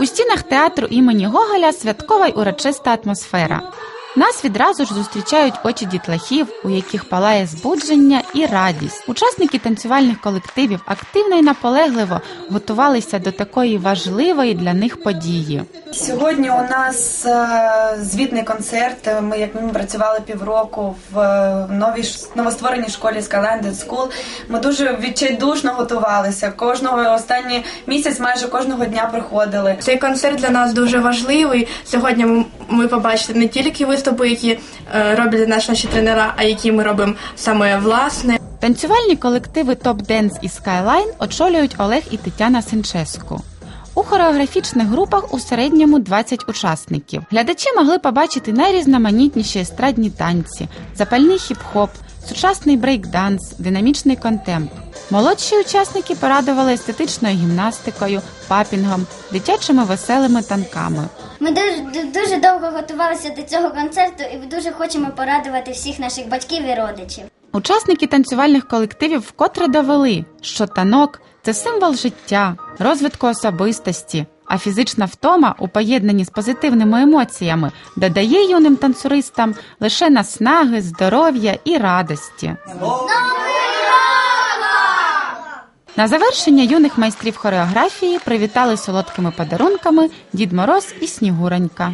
У стінах театру імені Гоголя святкова й урочиста атмосфера. Нас відразу ж зустрічають очі дітлахів, у яких палає збудження і радість. Учасники танцювальних колективів активно і наполегливо готувалися до такої важливої для них події. Сьогодні у нас е, звітний концерт. Ми як ми працювали півроку в е, новій новоствореній школі Skylanded School. Ми дуже відчайдушно готувалися. Кожного останній місяць, майже кожного дня приходили. Цей концерт для нас дуже важливий. Сьогодні м- ми побачите не тільки виступи, які е, роблять наші, наші тренера, а які ми робимо саме власне. Танцювальні колективи Топ Денс і Skyline очолюють Олег і Тетяна Сенческу. У хореографічних групах у середньому 20 учасників. Глядачі могли побачити найрізноманітніші естрадні танці, запальний хіп-хоп, сучасний брейк-данс, динамічний контемп. Молодші учасники порадували естетичною гімнастикою, папінгом, дитячими веселими танками. Ми дуже, дуже довго готувалися до цього концерту і дуже хочемо порадувати всіх наших батьків і родичів. Учасники танцювальних колективів вкотре довели, що танок це символ життя, розвитку особистості, а фізична втома у поєднанні з позитивними емоціями додає юним танцюристам лише наснаги, здоров'я і радості. На завершення юних майстрів хореографії привітали солодкими подарунками Дід Мороз і Снігуронька.